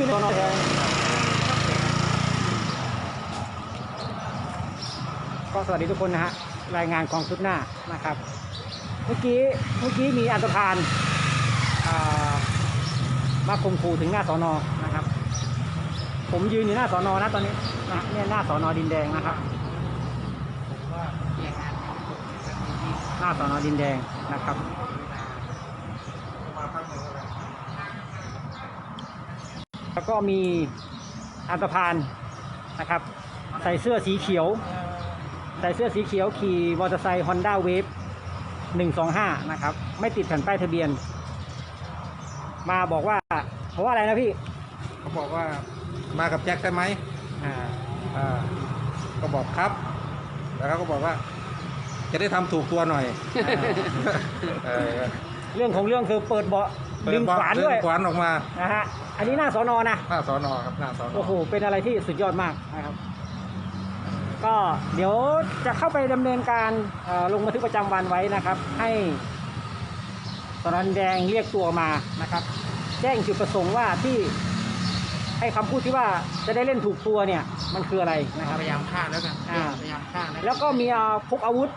อยู่ในสอนอนก็สวัสดีทุกคนนะฮะรายงานความคืบหน้านะครับ เมื่อกี้เมื่อกี้มีอันตรพานอ่ามาข่มขู่ถึงหน้าสอนอนะครับ ผมยืนอยู่หน้าสอนอนะตอนนี้นะเนี่ยหน้าสอนอดินแดงนะครับหน้าสอนอดินแดงนะครับ แล้วก็มีอันตรพานนะครับ ใส่เสื้อสีเขียว ใส่เสื้อสีเขียวขี่มอเตอร์ไซค์ Honda Wave 125นะครับ ไม่ติดแผ่นป้ายทะเบียน มาบอกว่าเพราะว่าอะไรนะพี่เขาบอกว่ามากับแจ็คใช่ไหมอ่าอ่าก็บอกครับแล้วเขาก็บอกว่า จะได้ทำถูกตัวหน่อยเออเรื่องของเรื่องคือเปิดเบาะเปิ ดึงเบาะขวานด้วยดึงขวานออกมานะฮะอันนี้หน้าสอนอนะหน้าสอนอครับหน้าสอนอโอ้โหเป็นอะไรที่สุดยอดมากนะครับ ก็เดี๋ยวจะเข้าไปดำเนินการเอ่อลงบันทึกประจำวันไว้นะครับ ให้สนนแดงเรียกตัวมานะครับ แจ้งจุดประสงค์ว่าที่ให้คำพูดที่ว่าจะได้เล่นถูกตัวเนี่ย มันคืออะไรนะครับพยายามฆ่าแล้วกันอ่าพยายามฆ่านะแล้วก็มีอ่าพกอาวุธ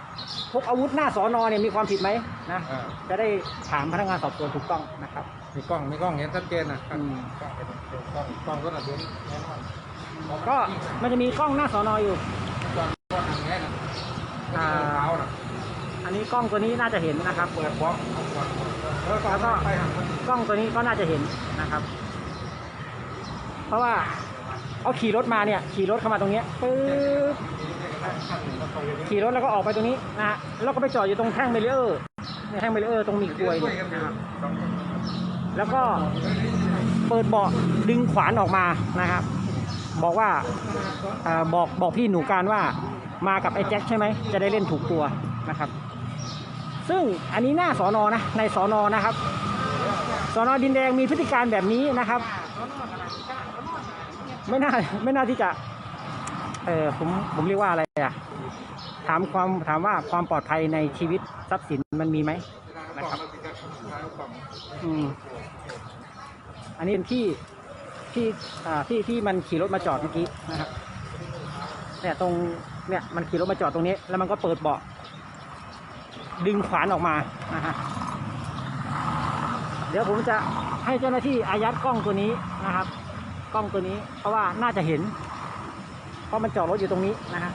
พกอาวุธหน้าสอนอเนี่ยมีความผิดไหมนะอ่า จะได้ถามพนักงานสอบสวนถูกต้องนะครับมีกล้องมีกล้องเห็นชัดเจนนะอืมกล้องเห็นกล้องกล้องก็ระเบียนแน่นอนก็มันจะมีกล้องหน้าสอนออยู่ กล้องกล้องอย่างเงี้ยนะอ่า เท้าน่ะอันนี้กล้องตัวนี้น่าจะเห็นนะครับ เปิดบล็อกแล้วก็แล้วก็ ไปหันมันกล้องตัวนี้ก็น่าจะเห็นนะครับ เพราะว่าเอาขี่รถมาเนี่ย ขี่รถเข้ามาตรงเนี้ยปึ๊บ ขี่รถแล้วก็ออกไปตรงนี้นะฮะแล้วก็ไปจอดอยู่ตรงแท่งเบรีเออร์เนี่ยแท่งเบรีเออร์ตรงมีกลวยเนี่ยนะครับแล้วก็เปิดเบาะดึงขวานออกมานะครับ บอกว่าอบอกบอกพี่หนูการว่ามากับไอ้แจ็คใช่ไหมจะได้เล่นถูกตัวนะครับ ซึ่งอันนี้หน้าสอนอนะในสอนอนะครับสอนอดินแดงมีพฤติการแบบนี้นะครับ ไม่น่าไม่น่าที่จะ เออผมผมเรียกว่าอะไรอะ ถามความถามว่าความปลอดภัยในชีวิตทรัพย์สินมันมีไหมนะครับอืมอันนี้เป็นที่ที่อ่าที่ที่มันขี่รถมาจอดเมื่อกี้นะครับเนี่ยตรงเนี่ยมันขี่รถมาจอดตรงนี้ แล้วมันก็เปิดเบาะดึงขวานออกมานะฮะเดี๋ยวผมจะให้เจ้าหน้าที่อายัดกล้องตัวนี้นะครับ กล้องตัวนี้เพราะว่าน่าจะเห็น ราะมันจอดรถอยู่ตรงนี้นะฮะ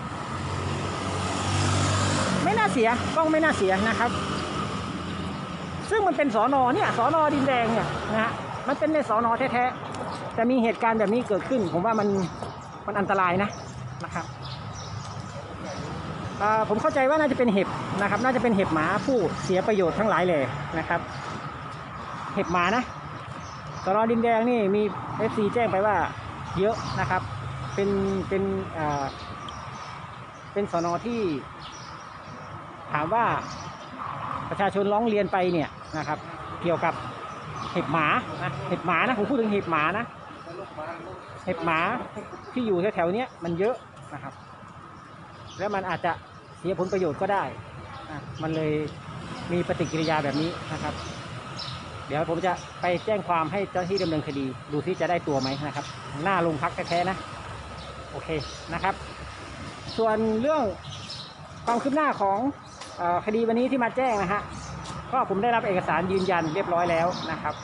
ไม่น่าเสียกล้องไม่น่าเสียนะครับ ซึ่งมันเป็นสอนอเนี่ยสอนอดินแดงเนี่ยนะฮะมันเป็นในสอนอแท้ๆแต่มีเหตุการณ์แบบนี้เกิดขึ้น ผมว่ามันมันอันตรายนะนะครับผมเข้าใจว่าน่าจะเป็นเห็บนะครับ น่าจะเป็นเห็บหมาผู้เสียประโยชน์ทั้งหลายเลยนะครับ เห็บหมานะสอนอดินแดงนี่มีเอฟซีแจ้งไปว่าเยอะนะครับ เป็นเป็นอ่าเป็นสอนอที่ ถามว่าประชาชนร้องเรียนไปเนี่ยนะครับ เกี่ยวกับเห็บหมานะเห็บหมานะผมพูดถึงเห็บหมานะเห็บหมาที่อยู่แถวๆนี้มันเยอะนะครับ แล้วมันอาจจะเสียผลประโยชน์ก็ได้อะมันเลยมีปฏิกิริยาแบบนี้นะครับ เดี๋ยวผมจะไปแจ้งความให้เจ้าหน้าที่ดำเนินคดี ดูที่จะได้ตัวไหมนะครับ หน้าโรงพักแท้ๆนะ โอเคนะครับ ส่วนเรื่องความคืบหน้าของอคดีวันนี้ที่มาแจ้งนะฮะก็ผมได้รับเอกสารยืนยันเรียบร้อยแล้วนะครับ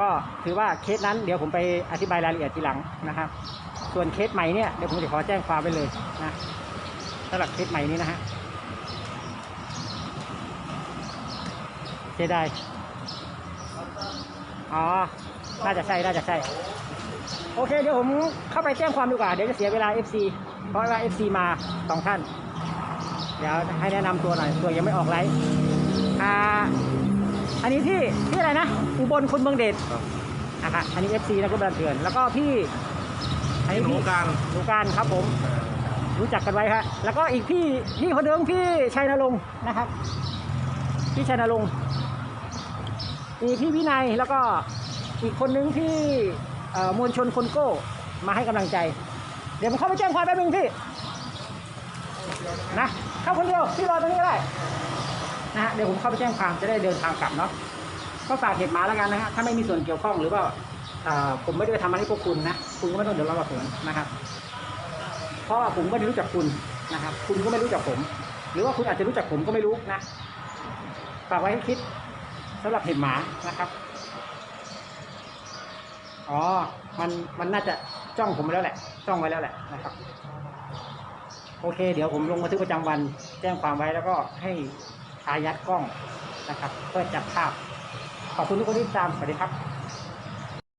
ก็ถือว่าเคสนั้นเดี๋ยวผมไปอธิบายรายละเอียดทีหลังนะครับ ส่วนเคสใหม่เนี่ยเดี๋ยวผมจะขอแจ้งความไปเลยนะสำหรับเคสใหม่นี้นะฮะเสียดายอ๋อ น่าจะใช่ น่าจะใช่ โอเคเดี๋ยวผมเข้าไปแจ้งความดีกว่า เดี๋ยวจะเสียเวลา FC เพราะว่า FC มาสองท่าน เดี๋ยวให้แนะนำตัวหน่อยตัวยังไม่ออกไลฟ์อ่าอันนี้ที่ที่อะไรนะ อุบลคนเมืองเดชอะค่ะอันนี้ FC นะก็บันเถื่อน แล้วก็พี่อันนี้หนูพี่การหนูการครับผม รู้จักกันไว้ฮะแล้วก็อีกพี่พี่คนเดิมพี่ชัยนรงค์นะครับ พี่ชัยนรงค์มีพี่วินัยแล้วก็อีกคนนึงที่เอ่อ มวลชนคนโก้มาให้กำลังใจ เดี๋ยวผมเข้าไปแจ้งความแป๊บนึงพี่นะเข้าคนเดียวพี่รอตรงนี้ก็ได้นะฮะเดี๋ยวผมเข้าไปแจ้งความจะได้เดินทางกลับเนาะก็ฝากเหตุหมาแล้วกันนะฮะถ้าไม่มีส่วนเกี่ยวข้องหรือว่าผมไม่ได้ไปทำอะไรพวกคุณนะคุณก็ไม่ต้องเดือดร้อนกับผมนะครับ เพราะว่าผมไม่ได้รู้จักคุณนะครับ คุณก็ไม่รู้จักผม หรือว่าคุณอาจจะรู้จักผมก็ไม่รู้นะฝากไว้ให้คิดสำหรับเห็บหมานะครับ อ๋อ มันมันน่าจะจ้องผมไปแล้วแหละ จ้องไว้แล้วแหละนะครับ โอเค เดี๋ยวผมลงบันทึกประจำวัน แจ้งความไว้แล้วก็ให้อายัดกล้องนะครับ เพื่อจับภาพ ขอบคุณทุกคนที่ตาม สวัสดีครับ